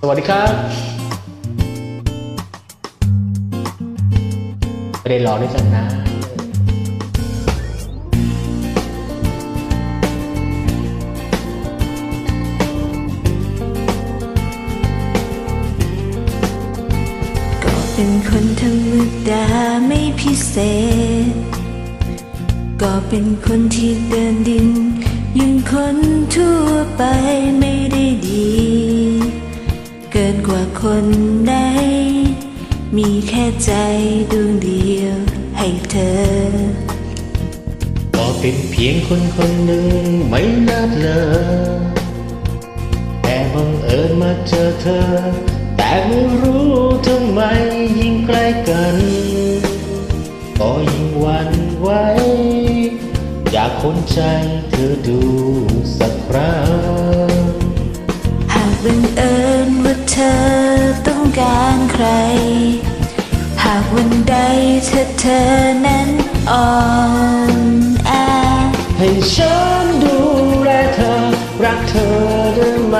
สวัสดีครับไม่ได้รอด้วยกันนะก็เป็นคนธรรมดาไม่พิเศษ ก็เป็นคนที่เดินดินยังคนทั่วไปไม่ได้ดี กินกว่าคนไหนมีแค่ใจดวงเดียวให้เธอก็เป็นเพียงคนคนหนึ่งไม่นัดเลยแต่บังเอิญมาเจอเธอ แต่ไม่รู้ทำไมยิ่งใกล้กัน ก็ยิ่งหวันไหวอยากคนใจเธอดูสักครั้ง บังเอิญว่าเธอต้องการใคร หากวันใดเธอเธอนั้นอ่อนแอให้ฉันดูแลเธอ รักเธอได้ไหม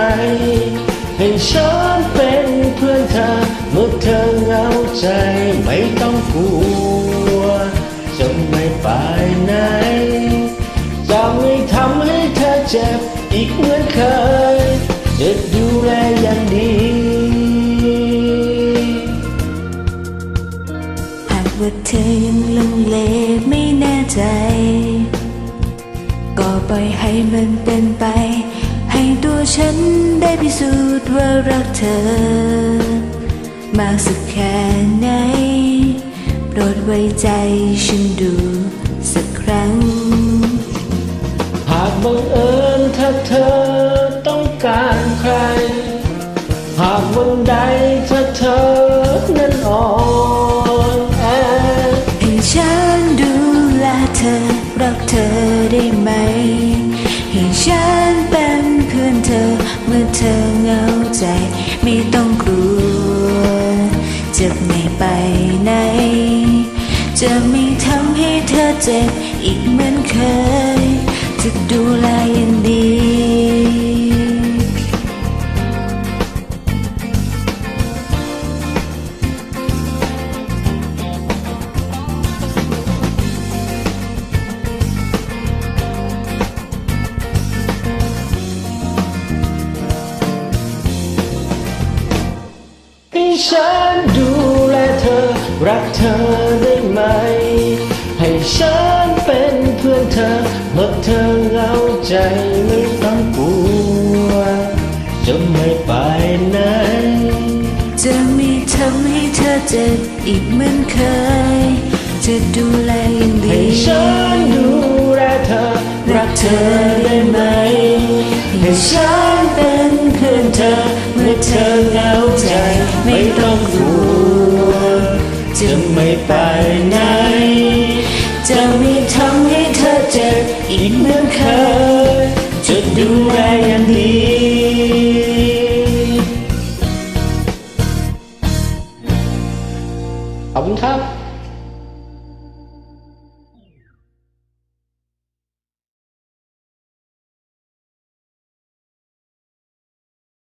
ให้ฉันเป็นเพื่อนเธอ เมื่อเธอเหงาใจไม่ต้องกลัว ใจ ก็ปล่อยให้มันเป็นไป ให้ตัวฉันได้พิสูจน์ว่ารักเธอ มากสักแค่ไหน โปรดไว้ใจฉันดูสักครั้ง หากบังเอิญถ้าเธอต้องการใคร หากวันใดเธอ จะไม่ทำให้เธอเจ็บอีกเหมือนเคย จะดูแลอย่างดีให้ฉันดูแลเธอรักเธอ เธอเหงาใจไม่ต้องกลัวจะไม่ไปไหน จะไม่ทำให้เธอเจ็บอีกเหมือนเคย จะดูแลอย่างดีให้ฉันดูแลเธอ รักเธอได้ไหม ให้ฉันเป็นเพื่อนเธอ เมื่อเธอเหงาใจไม่ต้องกลัวจะไม่ไปไหน จะไม่ทำให้เธอเจ็บอีกเหมือน ขอบคุณครับ